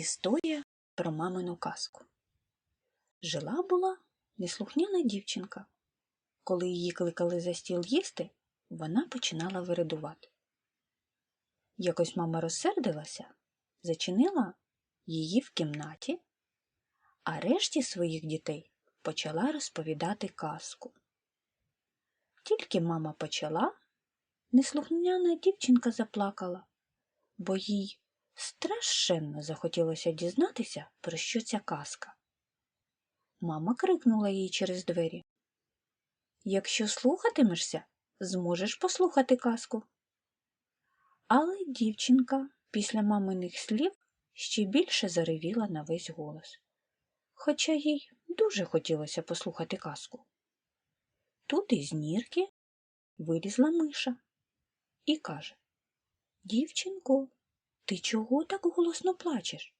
Історія про мамину казку. Жила була неслухняна дівчинка. Коли її кликали за стіл їсти, вона починала виридувати. Якось мама розсердилася, зачинила її в кімнаті, а решті своїх дітей почала розповідати казку. Тільки мама почала, неслухняна дівчинка заплакала, бо їй Страшенно захотілося дізнатися, про що ця казка. Мама крикнула їй через двері. Якщо слухатимешся, зможеш послухати казку. Але дівчинка після маминих слів ще більше заревіла на весь голос, хоча їй дуже хотілося послухати казку. Тут із нірки вилізла миша і каже Дівчинко, ти чого так голосно плачеш?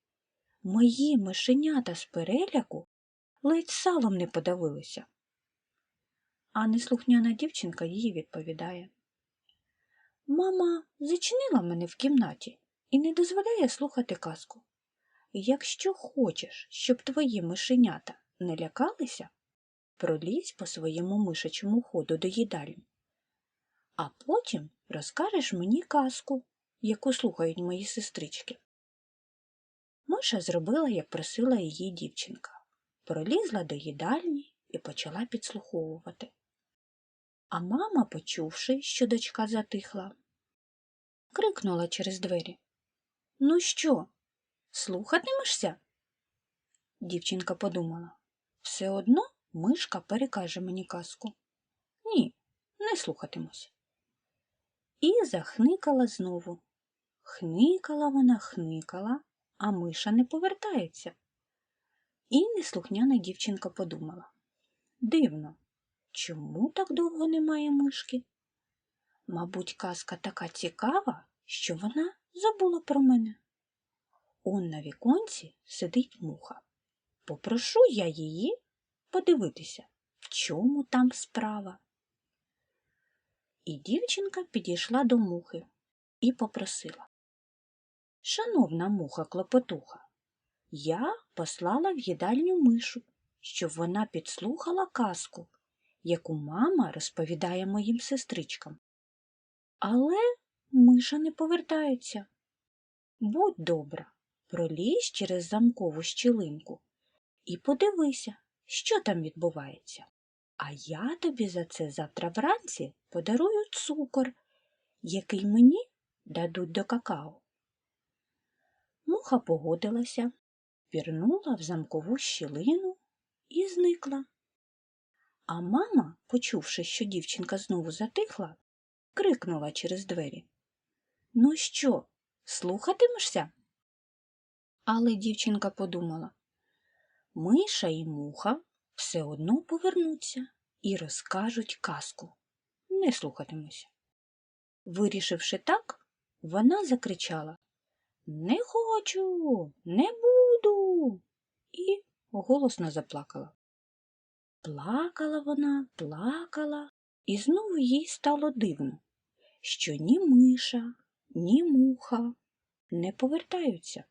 Мої мишенята з переляку ледь салом не подавилися. А неслухняна дівчинка їй відповідає. Мама зачинила мене в кімнаті і не дозволяє слухати казку. Якщо хочеш, щоб твої мишенята не лякалися, пролізь по своєму мишачому ходу до їдальні, а потім розкажеш мені казку яку слухають мої сестрички. Миша зробила, як просила її дівчинка, пролізла до їдальні і почала підслуховувати. А мама, почувши, що дочка затихла, крикнула через двері Ну що, слухатимешся? Дівчинка подумала все одно мишка перекаже мені казку. Ні, не слухатимусь. І захникала знову. Хникала вона, хникала, а миша не повертається. І неслухняна дівчинка подумала Дивно, чому так довго немає мишки? Мабуть, казка така цікава, що вона забула про мене. Он на віконці сидить муха. Попрошу я її подивитися, в чому там справа. І дівчинка підійшла до мухи і попросила Шановна муха клопотуха, я послала в їдальню мишу, щоб вона підслухала казку, яку мама розповідає моїм сестричкам. Але миша не повертається. Будь добра, пролізь через замкову щілинку і подивися, що там відбувається. А я тобі за це завтра вранці подарую цукор, який мені дадуть до какао. Муха погодилася, пірнула в замкову щілину і зникла. А мама, почувши, що дівчинка знову затихла, крикнула через двері Ну що, слухатимешся? Але дівчинка подумала Миша і муха все одно повернуться і розкажуть казку. Не слухатимуся. Вирішивши так, вона закричала не хочу, не буду. І голосно заплакала. Плакала вона, плакала, і знову їй стало дивно, що ні миша, ні муха не повертаються.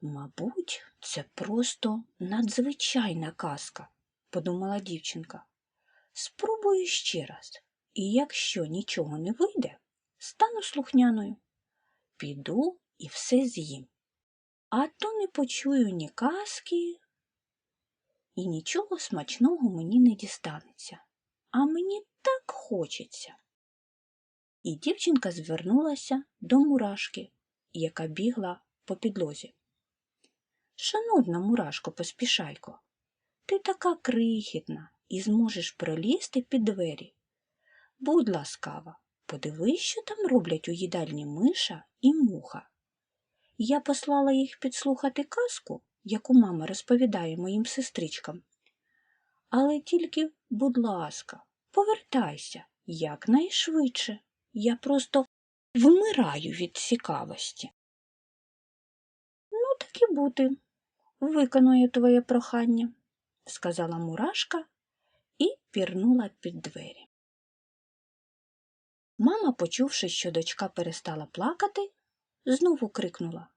Мабуть, це просто надзвичайна казка, подумала дівчинка. Спробую ще раз, і якщо нічого не вийде, стану слухняною піду і все з'їм. А то не почую ні казки, і нічого смачного мені не дістанеться, а мені так хочеться. І дівчинка звернулася до мурашки, яка бігла по підлозі. Шановна мурашко, поспішайко, ти така крихітна і зможеш пролізти під двері. Будь ласкава, Подивись, що там роблять у їдальні миша і муха. Я послала їх підслухати казку, яку мама розповідає моїм сестричкам. Але тільки, будь ласка, повертайся якнайшвидше. Я просто вмираю від цікавості. Ну, так і бути, виконую твоє прохання, сказала мурашка і пірнула під двері. Мама, почувши, що дочка перестала плакати, знову крикнула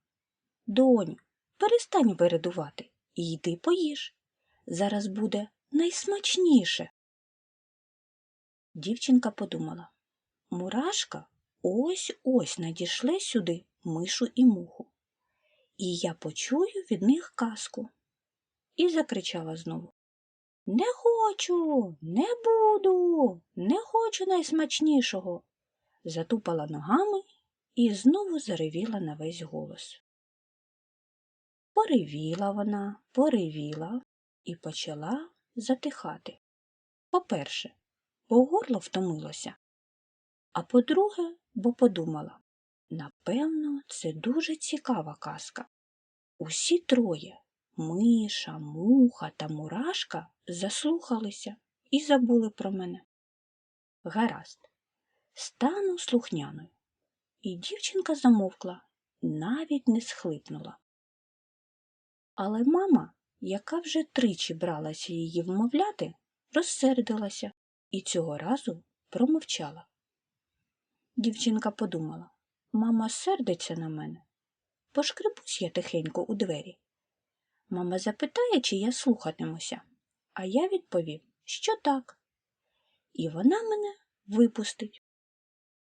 Доню, перестань вередувати і йди поїж. Зараз буде найсмачніше. Дівчинка подумала Мурашка ось ось надішле сюди мишу і муху, і я почую від них казку. І закричала знову Не хочу, не буду, не хочу найсмачнішого. Затупала ногами і знову заревіла на весь голос. Поревіла вона, поревіла і почала затихати. По-перше, бо горло втомилося, а по-друге, бо подумала, напевно, це дуже цікава казка. Усі троє миша, муха та мурашка заслухалися і забули про мене. Гаразд, стану слухняною. І дівчинка замовкла, навіть не схлипнула. Але мама, яка вже тричі бралася її вмовляти, розсердилася і цього разу промовчала. Дівчинка подумала мама сердиться на мене. Пошкребусь я тихенько у двері. Мама запитає, чи я слухатимуся, а я відповів, що так. І вона мене випустить.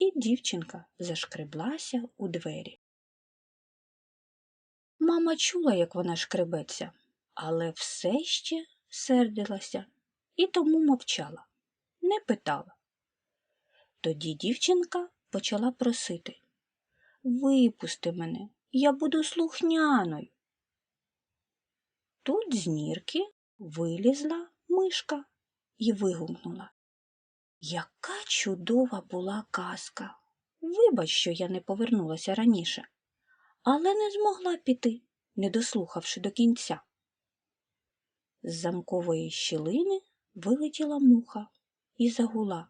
І дівчинка зашкреблася у двері. Мама чула, як вона шкребеться, але все ще сердилася і тому мовчала, не питала. Тоді дівчинка почала просити Випусти мене, я буду слухняною. Тут з нірки вилізла мишка і вигукнула Яка чудова була казка! Вибач, що я не повернулася раніше, але не змогла піти, не дослухавши до кінця. З замкової щілини вилетіла муха і загула.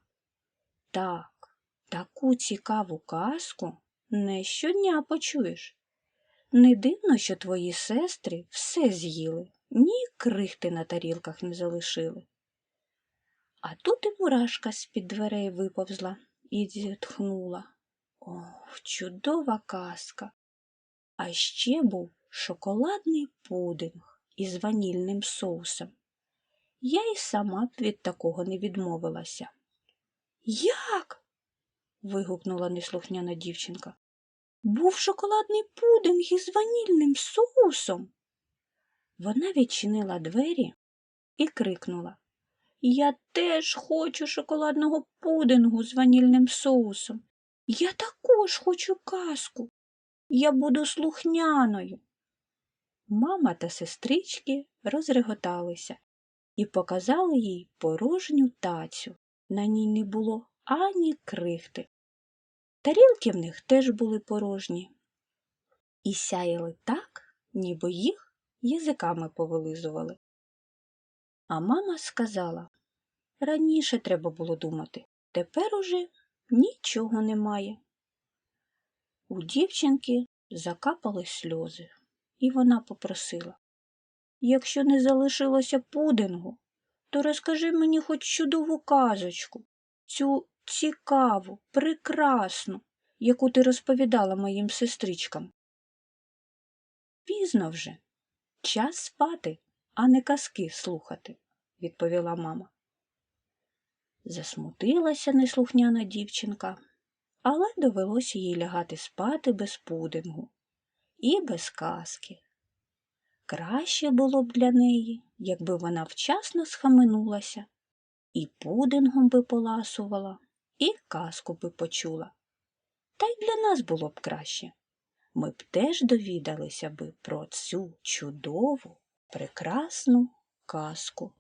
Так, таку цікаву казку не щодня почуєш. Не дивно, що твої сестри все з'їли, ні крихти на тарілках не залишили. А тут і мурашка з-під дверей виповзла і зітхнула. Ох, чудова казка. А ще був шоколадний пудинг із ванільним соусом. Я й сама б від такого не відмовилася. Як? вигукнула неслухняна дівчинка. Був шоколадний пудинг із ванільним соусом. Вона відчинила двері і крикнула Я теж хочу шоколадного пудингу з ванільним соусом. Я також хочу казку. Я буду слухняною. Мама та сестрички розреготалися і показали їй порожню тацю. На ній не було ані крихти. Тарілки в них теж були порожні і сяяли так, ніби їх язиками повилизували. А мама сказала раніше треба було думати, тепер уже нічого немає. У дівчинки закапали сльози, і вона попросила Якщо не залишилося пудингу, то розкажи мені хоч чудову казочку, цю цікаву, прекрасну, яку ти розповідала моїм сестричкам. Пізно вже, час спати, а не казки слухати, відповіла мама. Засмутилася неслухняна дівчинка, але довелося їй лягати спати без пудингу і без казки. Краще було б для неї, якби вона вчасно схаменулася, і пудингом би поласувала, і казку би почула. Та й для нас було б краще. Ми б теж довідалися би про цю чудову, прекрасну казку.